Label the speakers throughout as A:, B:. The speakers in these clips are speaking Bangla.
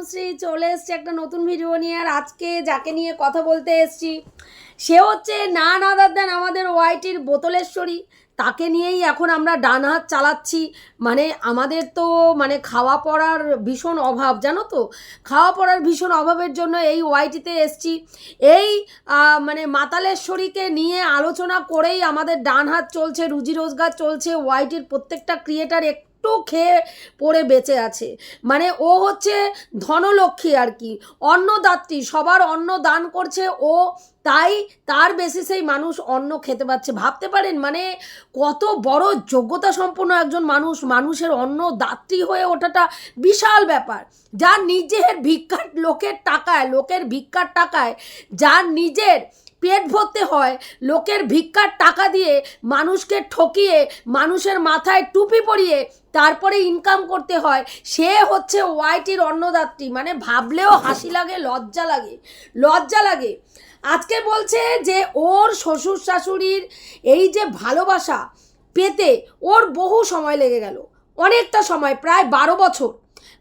A: তনুশ্রী চলে এসছে একটা নতুন ভিডিও নিয়ে, আর আজকে যাকে নিয়ে কথা বলতে এসছি, সে হচ্ছে না আদার দেন আমাদের ওয়াইটির বোতলেশ্বরী। তাকে নিয়েই এখন আমরা ডান হাত চালাচ্ছি। মানে আমাদের তো মানে খাওয়া পড়ার ভীষণ অভাব, জানো তো? খাওয়া পড়ার ভীষণ অভাবের জন্য এই ওয়াইটিতে এসছি। এই মানে মাতালেশ্বরীকে নিয়ে আলোচনা করেই আমাদের ডান হাত চলছে, রুজি রোজগার চলছে ওয়াইটির প্রত্যেকটা ক্রিয়েটার একটু খেয়ে পড়ে বেঁচে আছে। মানে ও হচ্ছে ধনলক্ষ্মী আর কি। অন্নদাত্রী, সবার অন্ন দান করছে ও, তাই তার বেসিসেই মানুষ অন্ন খেতে পাচ্ছে ভাবতে পারেন মানে কত বড় যোগ্যতা সম্পন্ন একজন মানুষ, মানুষের অন্ন দাত্রী হয়ে ওঠাটা বিশাল ব্যাপার। যার নিজের ভিক্ষার লোকের টাকায়, লোকের ভিক্ষার টাকায়, যার নিজের পেট ভরতে হয়। লোকের ভিক্ষার টাকা দিয়ে মানুষকে ঠকিয়ে, মানুষের মাথায় টুপি পরিয়ে তারপরে ইনকাম করতে হয়। সে হচ্ছে ওয়াইটির অন্নদাত্রী। মানে ভাবলেও হাসি লাগে, লজ্জা লাগে। লজ্জা লাগে। আজকে বলছে যে ওর শ্বশুর শাশুড়ির এই যে ভালোবাসা পেতে ওর বহু সময় লেগে গেল। অনেকটা সময়, প্রায় বারো বছর।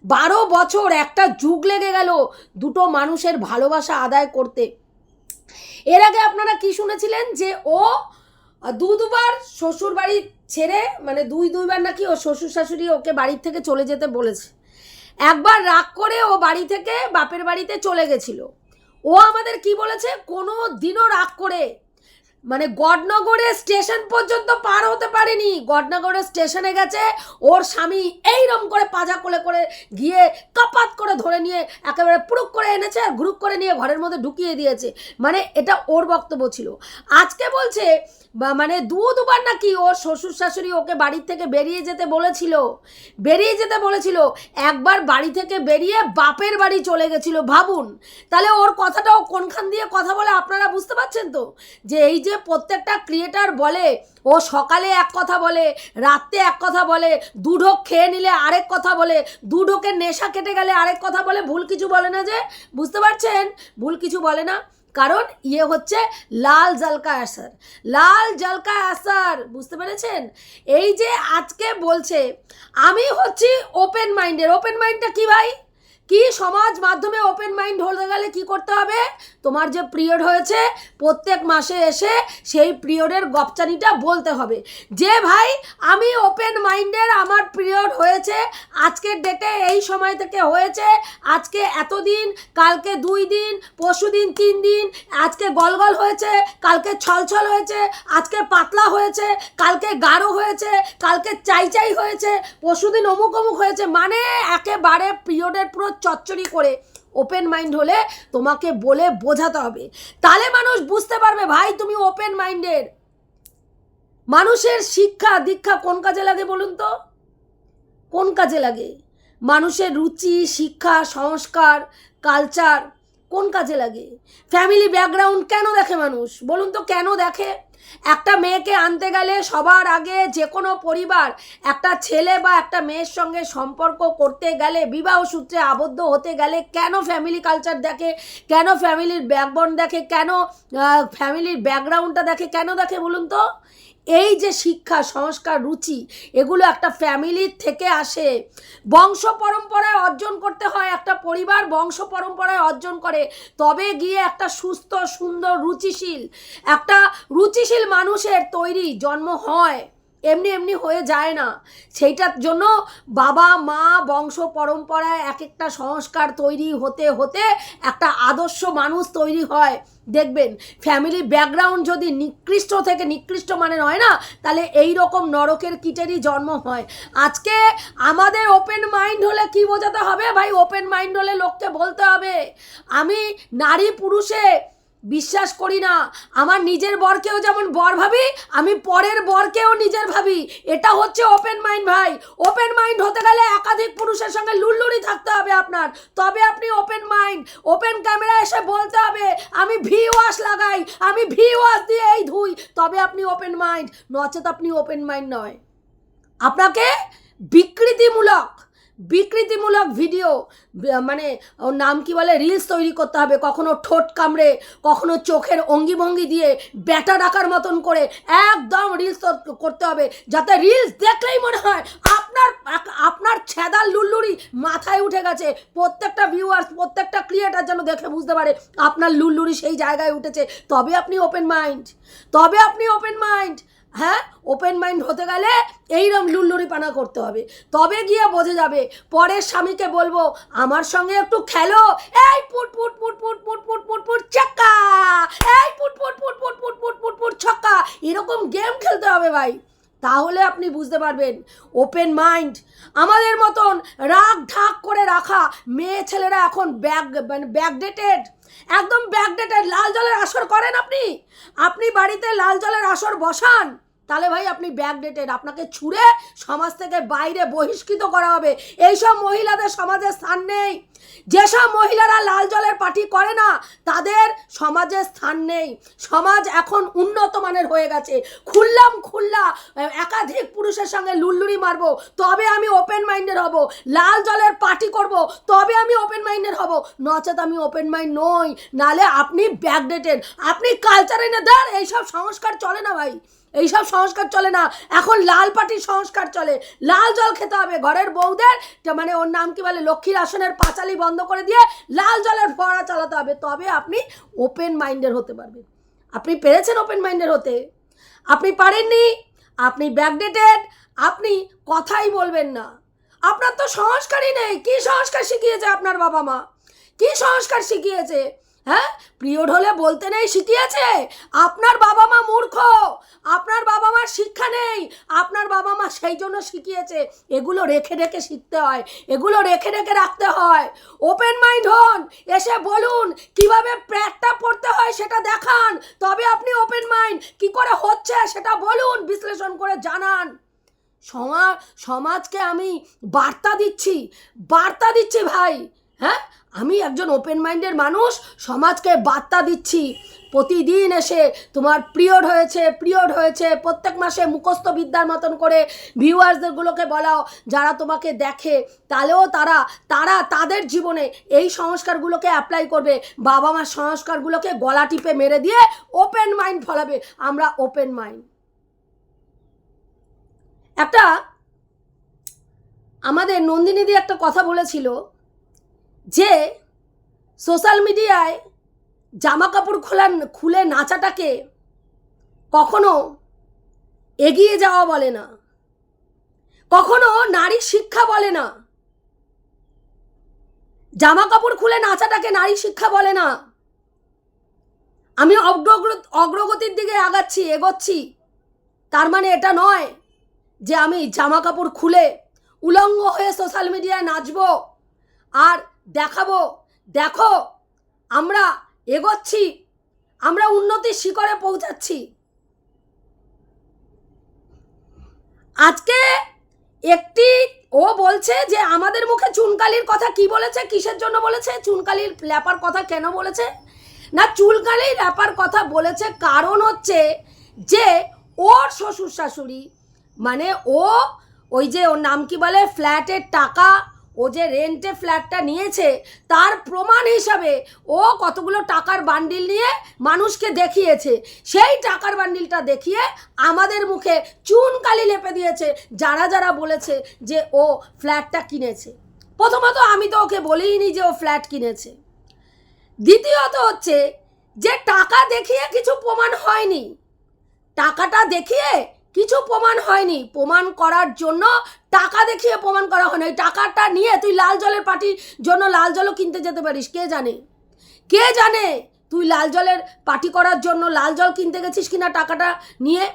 A: বারো বছর একটা যুগ লেগে গেল দুটো মানুষের ভালোবাসা আদায় করতে। এর আগে আপনারা কি শুনেছিলেন যে ও দু দুবার শ্বশুর বাড়ি ছেড়ে মানে দুই দুইবার নাকি ও শ্বশুর শাশুড়ি ওকে বাড়ির থেকে চলে যেতে বলেছে। একবার রাগ করে ও বাড়ি থেকে বাপের বাড়িতে চলে গেছিল। ও আমাদের কি বলেছে? কোনো দিনও রাগ করে মানে গডনগরে স্টেশন পর্যন্ত পার হতে পারেনি। গডনগরের স্টেশনে গেছে, ওর স্বামী এইরম করে পাজা কোলে করে গিয়ে কাপাত করে ধরে নিয়ে একেবারে পুরুক করে এনেছে আর গ্রুপ করে নিয়ে ঘরের মধ্যে ঢুকিয়ে দিয়েছে। মানে এটা ওর বক্তব্য ছিল। আজকে বলছে, বা মানে দু দুবার নাকি ওর শ্বশুর শাশুড়ি ওকে বাড়ির থেকে বেরিয়ে যেতে বলেছিল। বেরিয়ে যেতে বলেছিল। একবার বাড়ি থেকে বেরিয়ে বাপের বাড়ি চলে গেছিল। ভাবুন, তাহলে ওর কথাটাও কোনখান দিয়ে কথা বলে আপনারা বুঝতে পারছেন তো? যে এই যে প্রত্যেকটা ক্রিয়েটার বলে, ও সকালে এক কথা বলে, রাত্রে এক কথা বলে, দুঢোক খেয়ে নিলে আরেক কথা বলে দু দুঢোকের নেশা কেটে গেলে আরেক কথা বলে, ভুল কিছু বলে না যে? বুঝতে পারছেন? ভুল কিছু বলে না। কারণ ইয়ে হচ্ছে লাল জলকা আসার। লাল জলকা আসার, বুঝতে পেরেছেন? এই যে আজকে বলছে, আমি হচ্ছি ওপেন মাইন্ডের ওপেন মাইন্ডটা কি ভাই? কি সমাজ মাধ্যমে ওপেন মাইন্ড হতে গেলে কি করতে হবে? তোমার যে পিরিয়ড হয়েছে, প্রত্যেক মাসে এসে সেই পিরিয়ডের গপচানিটা বলতে হবে। যে ভাই, আমি ওপেন মাইন্ডের আমার পিরিয়ড হয়েছে, আজকের ডেটে এই সময় থেকে হয়েছে, আজকে এতদিন, কালকে দুই দিন, পরশু দিন তিন দিন, আজকে গলগল হয়েছে, কালকে ছলছল হয়েছে, আজকে পাতলা হয়েছে, কালকে গাঢ় হয়েছে, কালকে চাই চাই হয়েছে পরশুদিন অমুক অমুক হয়েছে মানে একেবারে পিরিয়ডের পুরো চচ্চড়ি করে ওপেন মাইন্ড হলে তোমাকে বলে বোঝাতে হবে। তাহলে মানুষ বুঝতে পারবে, ভাই, তুমি ওপেন মাইন্ডের মানুষের শিক্ষা, দীক্ষা কোন কাজে লাগে বলুন তো? কোন কাজে লাগে? মানুষের রুচি, শিক্ষা, সংস্কার কালচার কোন কাজে লাগে? ফ্যামিলি ব্যাকগ্রাউন্ড কেন দেখে মানুষ? বলুন তো কেন দেখে? একটা মেয়েকে আনতে গেলে সবার আগে যে কোনো পরিবার, একটা ছেলে বা একটা মেয়ের সঙ্গে সম্পর্ক করতে গেলে, বিবাহ সূত্রে আবদ্ধ হতে গেলে কেন ফ্যামিলি কালচার দেখে, কেন ফ্যামিলির ব্যাকবন দেখে, কেন ফ্যামিলির ব্যাকগ্রাউন্ডটা দেখে, কেন দেখে বলুন তো? এই যে শিক্ষা, সংস্কার, রুচি, এগুলো একটা ফ্যামিলির থেকে আসে। বংশ পরম্পরায় অর্জন করতে হয়, একটা পরিবার বংশ পরম্পরায় অর্জন করে, তবে গিয়ে একটা সুস্থ, সুন্দর, রুচিশীল, একটা রুচিশীল মানুষের তৈরি জন্ম হয়। এমনি এমনি হয়ে যায় না। সেইটার জন্য বাবা, মা, বংশ পরম্পরায় এক একটা সংস্কার তৈরি হতে হতে একটা আদর্শ মানুষ তৈরি হয়। দেখবেন ফ্যামিলি ব্যাকগ্রাউন্ড যদি নিকৃষ্ট থেকে নিকৃষ্ট মানের হয় না, তাহলে এই রকম নরকের কিটেরই জন্ম হয়। আজকে আমাদের ওপেন মাইন্ড হলে কি বোঝাতে হবে? ভাই ওপেন মাইন্ড হলে লোককে বলতে হবে। আমি নারী পুরুষে বিশ্বাস করি না। আমার নিজের বরকেও যেমন বর ভাবি, আমি পরের বরকেও নিজের ভাবি। এটা হচ্ছে ওপেন মাইন্ড ভাই। ওপেন মাইন্ড হতে গেলে একাধিক পুরুষের সঙ্গে লুল্লুরি থাকতে হবে আপনার। তবে আপনি ওপেন মাইন্ড ওপেন ক্যামেরা এসে বলতে হবে, আমি ভি ওয়াশ লাগাই, আমি ভি ওয়াশ দিয়ে এই ধুই। তবে আপনি ওপেন মাইন্ড নচেত আপনি ওপেন মাইন্ড নয়। আপনাকে বিকৃতিমূলক বিকৃতিমূলক ভিডিও মানে নাম কি বলে রিলস তৈরি করতে হবে, কখনো ঠোঁট কামড়ে, কখনো চোখের অঙ্গি ভঙ্গি দিয়ে ব্যাটা ডাকার মতন করে একদম রিলস করতে হবে, যাতে রিলস দেখলেই মনে হয় আপনার আপনার ছেদার লুল্লুরি মাথায় উঠে গেছে। প্রত্যেকটা ভিউয়ার্স প্রত্যেকটা ক্রিয়েটার যেন দেখে বুঝতে পারে, আপনার লুল্লুরি সেই জায়গায় উঠেছে। তবে আপনি ওপেন মাইন্ড তবে আপনি ওপেন মাইন্ড হ্যাঁ ওপেন মাইন্ড হতে গেলে এইরকম লুল্লুরি পানা করতে হবে তবে গিয়ে বোঝা যাবে পরের স্বামীকে বলব আমার সঙ্গে একটু খেলো এই পুট পুট পুট পুট পুট পুট পুট পুট চাক্কা এই পুট পুট পুট পুট পুট পুট পুট পুট ছক্কা এরকম গেম খেলতে হবে ভাই তাহলে আপনি বুঝতে পারবেন ওপেন মাইন্ড আমাদের মতন রাগ ঢাক করে রাখা মেয়ে ছেলেরা এখন ব্যাগ মানে ব্যাকডেটেড একদম ব্যাকডেটেড লাল জলের আসর করেন আপনি। আপনি বাড়িতে লাল জলের আসর বসান। তাহলে ভাই আপনি ব্যাকডেটেড আপনাকে ছুঁড়ে সমাজ থেকে বাইরে বহিষ্কৃত করা হবে। এইসব মহিলাদের সমাজে স্থান নেই। যেসব মহিলারা লাল জলের পার্টি করে না, তাদের সমাজে স্থান নেই। সমাজ এখন উন্নত মানের হয়ে গেছে। খুললাম খুল্লা, একাধিক পুরুষের সঙ্গে লুল্লুরি মারবো, তবে আমি ওপেন মাইন্ডের হব। লাল জলের পার্টি করব, তবে আমি ওপেন মাইন্ডের হব। নচেত আমি ওপেন মাইন্ড নই, নালে আপনি ব্যাকডেটেড আপনি কালচারে না দেন, এইসব সংস্কার চলে না ভাই। এইসব সংস্কার চলে না। এখন লাল পাটির সংস্কার চলে। লাল জল খেতে হবে ঘরের বউদের। মানে ওর নাম কি বলে? লক্ষ্মীর আসনের পাঁচালি বন্ধ করে দিয়ে লাল জলের ফোয়ারা চালাতে হবে। তবে আপনি ওপেন মাইন্ডের হতে পারবেন। আপনি পেরেছেন ওপেন মাইন্ডের হতে। আপনি পারেননি, আপনি ব্যাকডেটেড আপনি কথাই বলবেন না। আপনার তো সংস্কারই নেই। কি সংস্কার শিখিয়েছে আপনার বাবা মা? কি সংস্কার শিখিয়েছে? হ্যাঁ? পিরিয়ড হলে বলতে নেই শিখিয়েছে আপনার বাবা মা মূর্খ। আপনার বাবা মার শিক্ষা নেই। আপনার বাবা মা সেই জন্য শিখিয়েছে এগুলো রেখে রেখে শিখতে হয়। এগুলো রেখে রেখে রাখতে হয়। ওপেন মাইন্ড হন। এসে বলুন, কীভাবে প্যাটটা পড়তে হয় সেটা দেখান। তবে আপনি ওপেন মাইন্ড কি করে হচ্ছে সেটা বলুন, বিশ্লেষণ করে জানান। সমাজ সমাজকে আমি বার্তা দিচ্ছি। বার্তা দিচ্ছি ভাই। হ্যাঁ? আমি একজন ওপেন মাইন্ডের মানুষ, সমাজকে বার্তা দিচ্ছি। প্রতিদিন এসে তোমার পিরিয়ড হয়েছে পিরিয়ড হয়েছে, প্রত্যেক মাসে মুখস্থ বিদ্যার মতন করে ভিউয়ার্সদেরগুলোকে বলাও, যারা তোমাকে দেখে, তাহলেও তারা তারা তাদের জীবনে এই সংস্কারগুলোকে অ্যাপ্লাই করবে, বাবা মার সংস্কারগুলোকে গলা টিপে মেরে দিয়ে ওপেন মাইন্ড ফলাবে। আমরা ওপেন মাইন্ড একটা, আমাদের নন্দিনীদি একটা কথা বলেছিল যে সোশ্যাল মিডিয়ায় জামা কাপড় খোলা খুলে নাচাটাকে কখনো এগিয়ে যাওয়া বলে না। কখনো নারী শিক্ষা বলে না। জামা কাপড় খুলে নাচাটাকে নারী শিক্ষা বলে না। আমি অগ্রগ- অগ্রগতির দিকে আগাচ্ছি, এগোচ্ছি। তার মানে এটা নয় যে আমি জামা কাপড় খুলে উলঙ্গ হয়ে সোশ্যাল মিডিয়ায় নাচবো। আর দেখাবো। দেখো, আমরা এগোচ্ছি, আমরা উন্নতির শিখরে পৌঁছাচ্ছি। আজকে একটি, ও বলছে যে আমাদের মুখে চুনকালির কথা কি বলেছে, কিসের জন্য বলেছে, চুনকালির ল্যাপার কথা কেন বলেছে? না চুলকালির ল্যাপার কথা বলেছে কারণ হচ্ছে যে ওর শ্বশুর শাশুড়ি মানে ও ওই যে ওর নাম কি বলে, ফ্ল্যাটের টাকা ও যে রেন্টে ফ্ল্যাটটা নিয়েছে, তার প্রমাণ হিসাবে ও কতগুলো টাকার বান্ডিল নিয়ে মানুষকে দেখিয়েছে। সেই টাকার বান্ডিলটা দেখিয়ে আমাদের মুখে চুনকালি লেপে দিয়েছে, যারা যারা বলেছে যে ও ফ্ল্যাটটা কিনেছে। প্রথমত আমি তো ওকে বলিনি যে ও ফ্ল্যাট কিনেছে। দ্বিতীয়ত হচ্ছে যে টাকা দেখিয়ে কিছু প্রমাণ হয়নি। টাকাটা দেখিয়ে কিছু প্রমাণ হয়নি। প্রমাণ করার জন্য টাকা দেখিয়ে প্রমাণ করা হয়নি ওই টাকাটা নিয়ে তুই লাল জলের পার্টির জন্য লাল জলও কিনতে যেতে পারিস। কে জানে? কে জানে? তুই লাল জলের পার্টি করার জন্য লাল জল কিনতে গেছিস কিনা টাকাটা নিয়ে?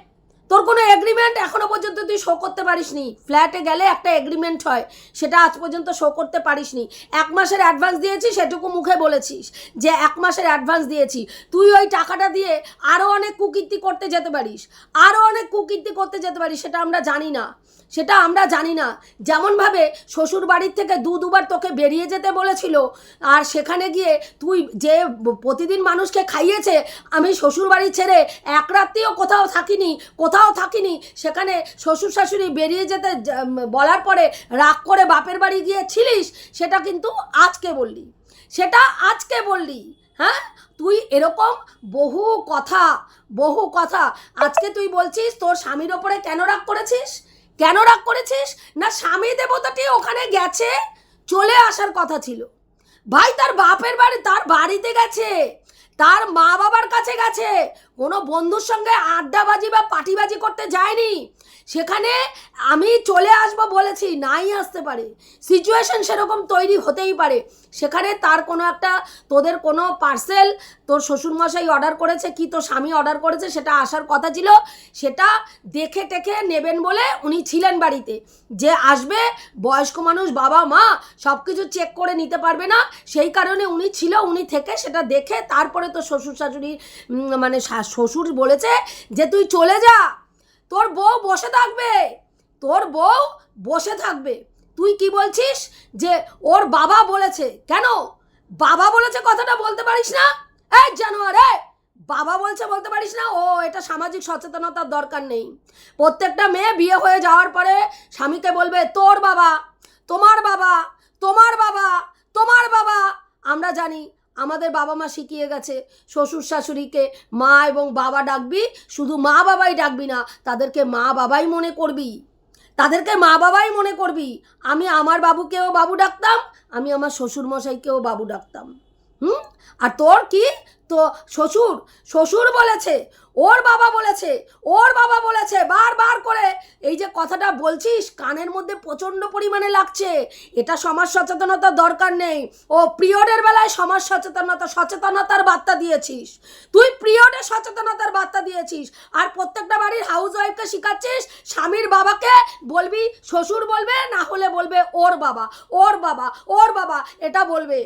A: তোর কোনো এগ্রিমেন্ট এখনও পর্যন্ত তুই শো করতে পারিসনি। ফ্ল্যাটে গেলে একটা এগ্রিমেন্ট হয়, সেটা আজ পর্যন্ত শো করতে পারিসনি। এক মাসের অ্যাডভান্স দিয়েছিস সেটুকু মুখে বলেছিস যে এক মাসের অ্যাডভান্স দিয়েছি। তুই ওই টাকাটা দিয়ে আরও অনেক কুকীর্তি করতে যেতে পারিস আরও অনেক কুকীর্তি করতে যেতে পারিস, সেটা আমরা জানি না। সেটা আমরা জানি না। যেমনভাবে শ্বশুর বাড়ির থেকে দু দুবার তোকে বেরিয়ে যেতে বলেছিল, আর সেখানে গিয়ে তুই যে প্রতিদিন মানুষকে খাইয়েছে, আমি শ্বশুর বাড়ি ছেড়ে এক রাত্রিও কোথাও থাকিনি, কোথাও কোথাও থাকিনি। সেখানে শ্বশুর শাশুড়ি বেরিয়ে যেতে বলার পরে রাগ করে বাপের বাড়ি গিয়ে ছিলিস সেটা কিন্তু আজকে বললি। সেটা আজকে বললি হ্যাঁ? তুই এরকম বহু কথা বহু কথা। আজকে তুই বলছিস, তোর স্বামীর ওপরে কেন রাগ করেছিস? কেন রাগ করেছিস? না, স্বামী দেবতাটি ওখানে গেছে, চলে আসার কথা ছিল। ভাই, তার বাপের বাড়ি, তার বাড়িতে গেছে, তার মা বাবার কাছে গেছে কোনো বন্ধুর সঙ্গে আড্ডাবাজি বা পাটিবাজি করতে যায়নি। সেখানে আমি চলে আসব বলেছি, নাই আসতে পারে। সিচুয়েশন সেরকম তৈরি হতেই পারে। সেখানে তার কোনো একটা, তোদের কোনো পার্সেল, তোর শ্বশুরমশাই অর্ডার করেছে কি, তোর স্বামী অর্ডার করেছে, সেটা আসার কথা ছিল, সেটা দেখে টেখে নেবেন বলে উনি ছিলেন বাড়িতে। যে আসবে, বয়স্ক মানুষ, বাবা, মা সব কিছু চেক করে নিতে পারবে না। সেই কারণে উনি ছিল, উনি থেকে সেটা দেখে তারপরে তো শ্বশুর শাশুড়ি মানে শা- শ্বশুর বলেছে যে তুই চলে যা। তোর বউ বসে থাকবে। তোর বউ বসে থাকবে। তুই কি বলছিস? যে ওর বাবা বলেছে। কেন? বাবা বলেছে কথাটা বলতে পারিস না? এই জানোয়ার, এই! বাবা বলছে বলতে পারিস না? ও, এটা সামাজিক সচেতনতার দরকার নেই। প্রত্যেকটা মেয়ে বিয়ে হয়ে যাওয়ার পরে স্বামীকে বলবে, তোর বাবা, তোমার বাবা তোমার বাবা তোমার বাবা। আমরা জানি আমাদের বাবা মা শিখিয়ে গেছে, শ্বশুর শাশুড়িকে মা এবং বাবা ডাকবি, শুধু মা বাবাই ডাকবি না, তাদেরকে মা বাবাই মনে করবি। তাদেরকে মা বাবাই মনে করবি। আমি আমার বাবুকেও বাবু ডাকতাম, আমি আমার শ্বশুরমশাইকেও বাবু ডাকতাম। হুম? আর তোর কি? তো শ্বশুর শ্বশুর বলেছে, ওর বাবা বলেছে, ওর বাবা বলেছে বারবার করে। এই যে কথাটা বলছিস, কানের মধ্যে প্রচণ্ড পরিমাণে লাগছে। এটা সমাজ সচেতনতার দরকার নেই। ও পিরিয়ডের বেলায় সমাজ সচেতনতা, সচেতনতার বার্তা দিয়েছিস। তুই পিরিয়ডে সচেতনতার বার্তা দিয়েছিস। আর প্রত্যেকটা বাড়ির হাউস ওয়াইফকে শেখাচ্ছিস, স্বামীর বাবাকে বলবি, শ্বশুর বলবে, না হলে বলবে ওর বাবা ওর বাবা ওর বাবা, এটা বলবে।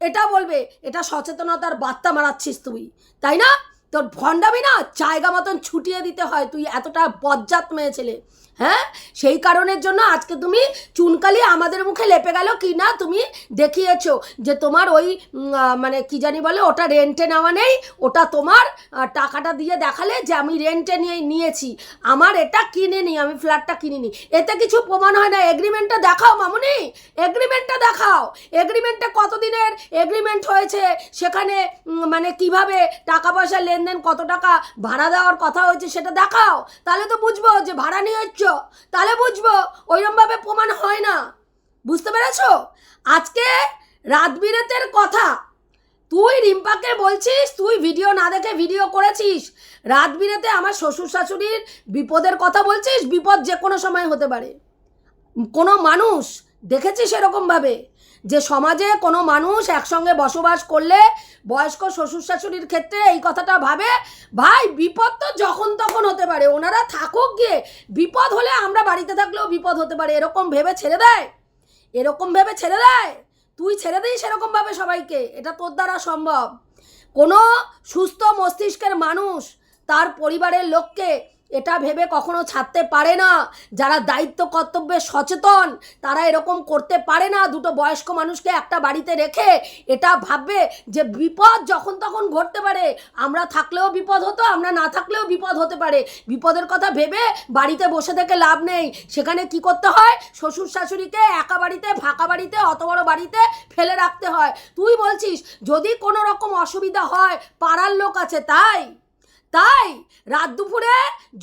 A: এটা বলবে, এটা সচেতনতার বার্তা মারাচ্ছিস তুই, তাই না? তোর ভণ্ডামি না জায়গা মতন ছুটিয়ে দিতে হয়, তুই এতটা বজ্জাত মেয়ে ছেলে। হ্যাঁ? সেই কারণের জন্য আজকে তুমি চুনকালি আমাদের মুখে লেপে গেল কি না তুমি দেখিয়েছো যে তোমার ওই মানে কি জানি বলে, ওটা রেন্টে নেওয়া নেই, ওটা তোমার টাকাটা দিয়ে দেখালে যে আমি রেন্টে নিয়ে, নিয়েছি। আমার এটা কিনে নি আমি ফ্ল্যাটটা কিনিনি। এতে কিছু প্রমাণ হয় না। এগ্রিমেন্টটা দেখাও মামুনি। এগ্রিমেন্টটা দেখাও। এগ্রিমেন্টে কতদিনের? এগ্রিমেন্ট হয়েছে। সেখানে মানে কীভাবে টাকা পয়সা লেনদেন, কত টাকা ভাড়া দেওয়ার কথা হয়েছে সেটা দেখাও। তাহলে তো বুঝব যে ভাড়া নিয়ে হচ্ছ তাহলে বুঝব, ওইরমভাবে প্রমাণ হয় না। বুঝতে পেরেছ? আজকে রাত বিরেতের কথা। তুই রিম্পাকে বলছিস, তুই ভিডিও না দেখে ভিডিও করেছিস। রাত বিরেতে আমার শ্বশুর শাশুড়ির বিপদের কথা বলছিস, বিপদ যে কোনো সময় হতে পারে। কোনো মানুষ দেখেছিস সেরকমভাবে যে সমাজে কোনো মানুষ একসঙ্গে বসবাস করলে বয়স্ক শ্বশুর শাশুড়ির ক্ষেত্রে এই কথাটা ভাবে, ভাই, বিপদ তো যখন তখন হতে পারে। ওনারা থাকুক গিয়ে। বিপদ হলে আমরা বাড়িতে থাকলেও বিপদ হতে পারে। এরকম ভেবে ছেড়ে দেয়? এরকম ভেবে ছেড়ে দেয়? তুই ছেড়ে দিস সেরকমভাবে সবাইকে? এটা তোর দ্বারা সম্ভব। কোনো সুস্থ মস্তিষ্কের মানুষ তার পরিবারের লোককে এটা ভেবে কখনো ছাড়তে পারে না। যারা দায়িত্ব, কর্তব্যে সচেতন, তারা এরকম করতে পারে না। দুটো বয়স্ক মানুষকে একটা বাড়িতে রেখে এটা ভাববে যে বিপদ যখন তখন ঘটতে পারে। আমরা থাকলেও বিপদ হতো, আমরা না থাকলেও বিপদ হতে পারে। বিপদের কথা ভেবে বাড়িতে বসে থেকে লাভ নেই। সেখানে কি করতে হয়? শ্বশুর শাশুড়িকে একা বাড়িতে, ফাঁকা বাড়িতে, অত বড় বাড়িতে ফেলে রাখতে হয়। তুই বলছিস, যদি কোনো রকম অসুবিধা হয়, পাড়ার লোক আছে, তাই? তাই রাত দুপুরে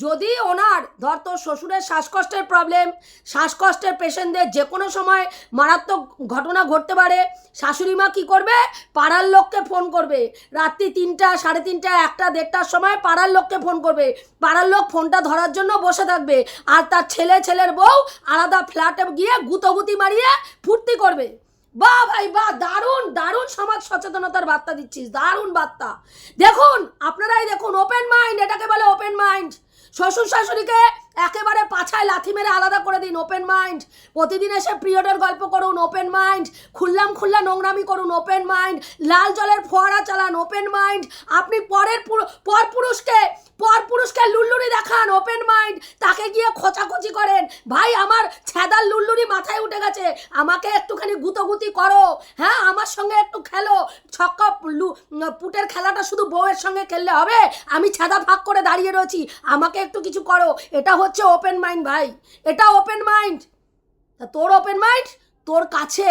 A: যদি ওনার, ধর তোর শ্বশুরের শ্বাসকষ্টের প্রবলেম শ্বাসকষ্টের পেশেন্টদের যে কোনো সময় মারাত্মক ঘটনা ঘটতে পারে, শাশুড়ি মা কী করবে? পাড়ার লোককে ফোন করবে। রাত্রি তিনটা, সাড়ে তিনটা, একটা, দেড়টার সময় পাড়ার লোককে ফোন করবে। পাড়ার লোক ফোনটা ধরার জন্য বসে থাকবে আর তার ছেলে, ছেলের বউ আলাদা ফ্ল্যাটে গিয়ে গুতোগুতি মারিয়ে ফুর্তি করবে। বাহ ভাই, বা দারুণ দারুণ সমাজ সচেতনতার বার্তা দিচ্ছিস, দারুণ বার্তা। দেখুন, আপনারাই দেখুন ওপেন মাইন্ড এটাকে বলে ওপেন মাইন্ড শ্বশুর শাশুড়িকে একেবারে পাছায় লাথি মেরে আলাদা করে দিন ওপেন মাইন্ড প্রতিদিন এসে পিরিয়ডের গল্প করুন ওপেন মাইন্ড খুললাম খুল্লা নোংরামি করুন ওপেন মাইন্ড লাল জলের ফোয়ারা চালান ওপেন মাইন্ড আপনি পরের পুরু- পর পুরুষকে পর পুরুষকে লুল্লুরি দেখান ওপেন মাইন্ড তাকে গিয়ে খোঁচাখুচি করেন। ভাই, আমার ছেদার লুল্লুরি মাথায় উঠে গেছে। আমাকে একটুখানি গুতোগুতি করো। হ্যাঁ আমার সঙ্গে একটু খেলো। ছক্কা পুটের খেলাটা শুধু বউয়ের সঙ্গে খেললে হবে? আমি ছাদা ফাঁক করে দাঁড়িয়ে রয়েছি, আমাকে আমাকে একটু কিছু করো। এটা হচ্ছে ওপেন মাইন্ড ভাই। এটা ওপেন মাইন্ড তা তোর ওপেন মাইন্ড তোর কাছে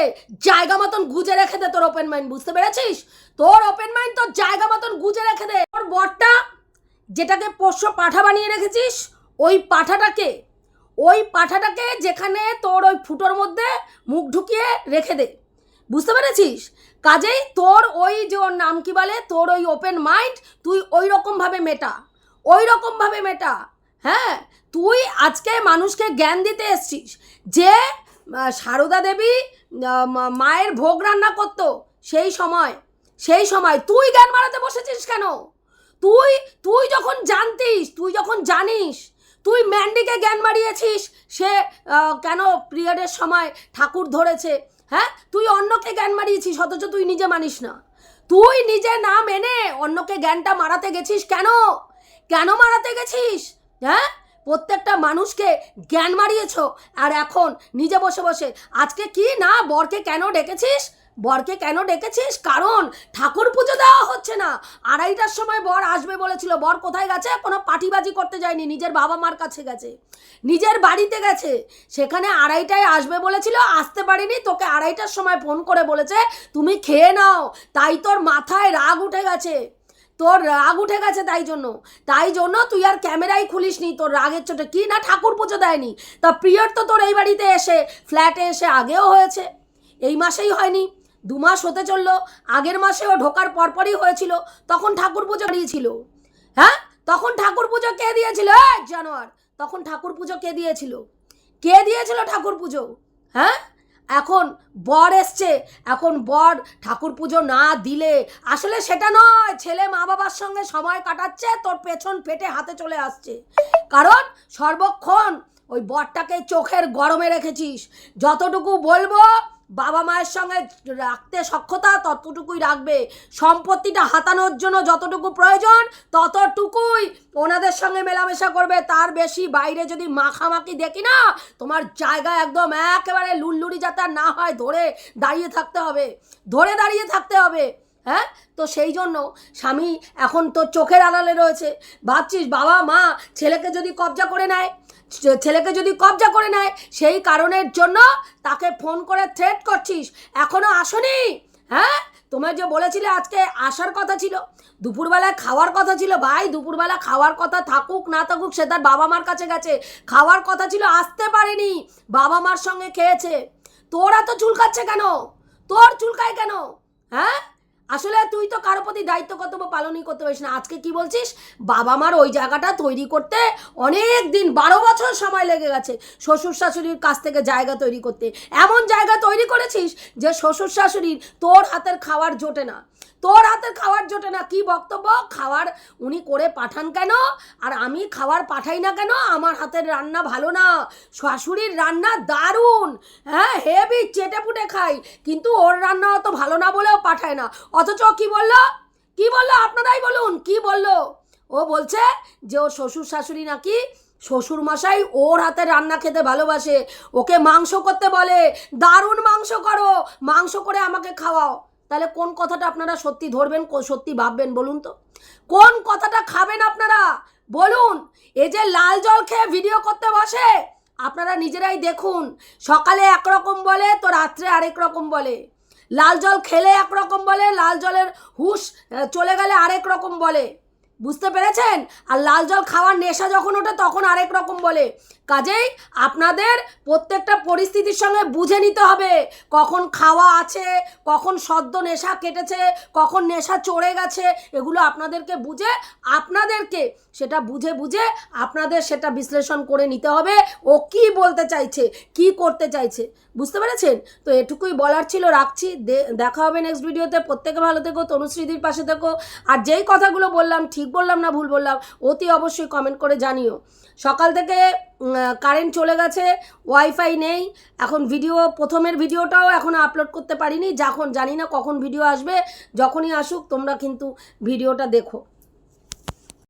A: জায়গা মতন গুজে রেখে দে তোর ওপেন মাইন্ড বুঝতে পেরেছিস? তোর ওপেন মাইন্ড তোর জায়গা মতন গুজে রেখে দে। তোর বরটা যেটাকে পোষ্য পাঠা বানিয়ে রেখেছিস, ওই পাঠাটাকে ওই পাঠাটাকে যেখানে তোর ওই ফুটোর মধ্যে মুখ ঢুকিয়ে রেখে দে। বুঝতে পেরেছিস? কাজেই তোর ওই যে ওর নাম কি বলে? তোর ওই ওপেন মাইন্ড তুই ওই রকমভাবে মেটা। ওই রকমভাবে মেটা। হ্যাঁ? তুই আজকে মানুষকে জ্ঞান দিতে এসছিস যে সারদা দেবী মায়ের ভোগ রান্না করতো সেই সময়। সেই সময় তুই জ্ঞান মারাতে বসেছিস কেন? তুই তুই যখন জানতিস, তুই যখন জানিস, তুই ম্যান্ডিকে জ্ঞান মারিয়েছিস সে কেন পিরিয়ডের সময় ঠাকুর ধরেছে? হ্যাঁ? তুই অন্যকে জ্ঞান মারিয়েছিস, অথচ তুই নিজে মানিস না। তুই নিজে না মেনে অন্যকে জ্ঞানটা মারাতে গেছিস কেন? কেন মারাতে গেছিস? হ্যাঁ? প্রত্যেকটা মানুষকে জ্ঞান মারিয়েছ, আর এখন নিজে বসে বসে। আজকে কি না বরকে কেন ডেকেছিস? বরকে কেন ডেকেছিস? কারণ ঠাকুর পুজো দেওয়া হচ্ছে না। আড়াইটার সময় বর আসবে বলেছিল, বর কোথায় গেছে? কোনো পাটিবাজি করতে যায়নি, নিজের বাবা মার কাছে গেছে। নিজের বাড়িতে গেছে। সেখানে আড়াইটায় আসবে বলেছিল, আসতে পারিনি, তোকে আড়াইটার সময় ফোন করে বলেছে, তুমি খেয়ে নাও। তাই তোর মাথায় রাগ উঠে গেছে। তোর রাগ উঠে গেছে তাই জন্য। তাই জন্য তুই আর ক্যামেরাই খুলিসনি তোর রাগের চোটে। কি না ঠাকুর পুজো দেয়নি? তা প্রিয়র তো তোর এই বাড়িতে এসে, ফ্ল্যাটে এসে আগেও হয়েছে। এই মাসেই হয়নি। দু মাস হতে চলল, আগের মাসেও ঢোকার পরপরই হয়েছিল, তখন ঠাকুর পুজো দিয়েছিল? হ্যাঁ? তখন ঠাকুর পুজো কে দিয়েছিল? জানোয়ার, তখন ঠাকুর পুজো কে দিয়েছিল? কে দিয়েছিল ঠাকুর পুজো? হ্যাঁ? এখন বর এসছে, এখন বর ঠাকুর পুজো না দিলে আসলে সেটা নয়, ছেলে মা বাবার সঙ্গে সময় কাটাচ্ছে, তোর পেছন ফেটে হাতে চলে আসছে। কারণ সর্বক্ষণ ওই বরটাকে চোখের গরমে রেখেছিস, যতটুকু বলব বাবা মায়ের সঙ্গে রাখতে সক্ষতা ততটুকুই রাখবে। সম্পত্তিটা হাতানোর জন্য যতটুকু প্রয়োজন ততটুকুই ওনাদের সঙ্গে মেলামেশা করবে। তার বেশি বাইরে যদি মাখামাখি দেখি না, তোমার জায়গা একদম একেবারে লুল্লুড়ি যাতে না হয়, ধরে দাঁড়িয়ে থাকতে হবে। ধরে দাঁড়িয়ে থাকতে হবে। হ্যাঁ? তো সেই জন্য স্বামী এখন তোর চোখের আড়ালে রয়েছে। ভাবছিস বাবা, মা, ছেলেকে যদি কবজা করে নেয় ছেলেকে যদি কবজা করে নেয়, সেই কারণের জন্য তাকে ফোন করে থ্রেট করছিস। এখনও আসনি? হ্যাঁ? তোমার যে বলেছিলে আজকে আসার কথা ছিল দুপুরবেলায় খাওয়ার কথা ছিল, ভাই, দুপুরবেলা খাওয়ার কথা থাকুক না থাকুক, সে তার বাবা মার কাছে গেছে। খাওয়ার কথা ছিল, আসতে পারেনি, বাবা মার সঙ্গে খেয়েছে। তোরা তো চুলকাচ্ছে কেন? তোর চুলকায় কেন? হ্যাঁ? আসলে তুই তো কারও প্রতি দায়িত্ব কর্তব্য পালনই করতে পারিস না। আজকে কি বলছিস? বাবা মার ওই জায়গাটা তৈরি করতে অনেক দিন, বারো বছর সময় লেগে গেছে শ্বশুর শাশুড়ির কাছ থেকে জায়গা তৈরি করতে। এমন জায়গা তৈরি করেছিস যে শ্বশুর শাশুড়ির তোর হাতের খাওয়ার জোটে না। তোর হাতের খাওয়ার জোটে না, কি বক্তব্য? খাওয়ার উনি করে পাঠান কেন? আর আমি খাবার পাঠাই না কেন? আমার হাতের রান্না ভালো না। শাশুড়ির রান্না দারুণ। হ্যাঁ হেভি চেটে পুটে খাই। কিন্তু ওর রান্না অত ভালো না বলেও পাঠায় না। অথচ কি বলল? কি বলল? আপনারাই বলুন, কি বলল? ও বলছে যে, ওর শ্বশুর শাশুড়ি নাকি শ্বশুর মশাই ওর হাতে রান্না খেতে ভালোবাসে। ওকে মাংস করতে বলে, দারুণ মাংস করো। মাংস করে আমাকে খাওয়াও। তাহলে কোন কথাটা আপনারা সত্যি ধরবেন সত্যি ভাববেন বলুন তো? কোন কথাটা খাবেন আপনারা? বলুন। এই যে লাল জল খেয়ে ভিডিও করতে বসে, আপনারা নিজেরাই দেখুন। সকালে একরকম বলে তো রাত্রে আরেক রকম বলে। লাল জল খেলে একরকম বলে, লাল জলের হুশ চলে গেলে আরেক রকম বলে। বুঝতে পেরেছেন? আর লাল জল খাওয়ার নেশা যখন ওঠে, তখন আরেক রকম বলে। কাজেই আপনাদের প্রত্যেকটা পরিস্থিতির সঙ্গে বুঝে নিতে হবে। কখন খাওয়া আছে, কখন সদ্য নেশা কেটেছে, কখন নেশা চড়ে গেছে, এগুলো আপনাদেরকে বুঝে, আপনাদেরকে সেটা বুঝে বুঝে আপনাদের সেটা বিশ্লেষণ করে নিতে হবে। ও কি বলতে চাইছে, কি করতে চাইছে, বুঝতে পেরেছেন? তো এটুকুই বলার ছিল, রাখছি। দেখা হবে নেক্সট ভিডিওতে প্রত্যেকে ভালো থেকো, তনুশ্রীদির পাশে থেকো। আর যেই কথাগুলো বললাম, ঠিক বললাম না ভুল বললাম, অতি অবশ্যই কমেন্ট করে জানিও। সকাল থেকে কারেন্ট চলে গেছে ওয়াইফাই নেই, এখন ভিডিও প্রথমের ভিডিওটাও এখন আপলোড করতে পারিনি, যখন জানি না কখন ভিডিও আসবে, যখনই আসুক তোমরা কিন্তু ভিডিওটা দেখো।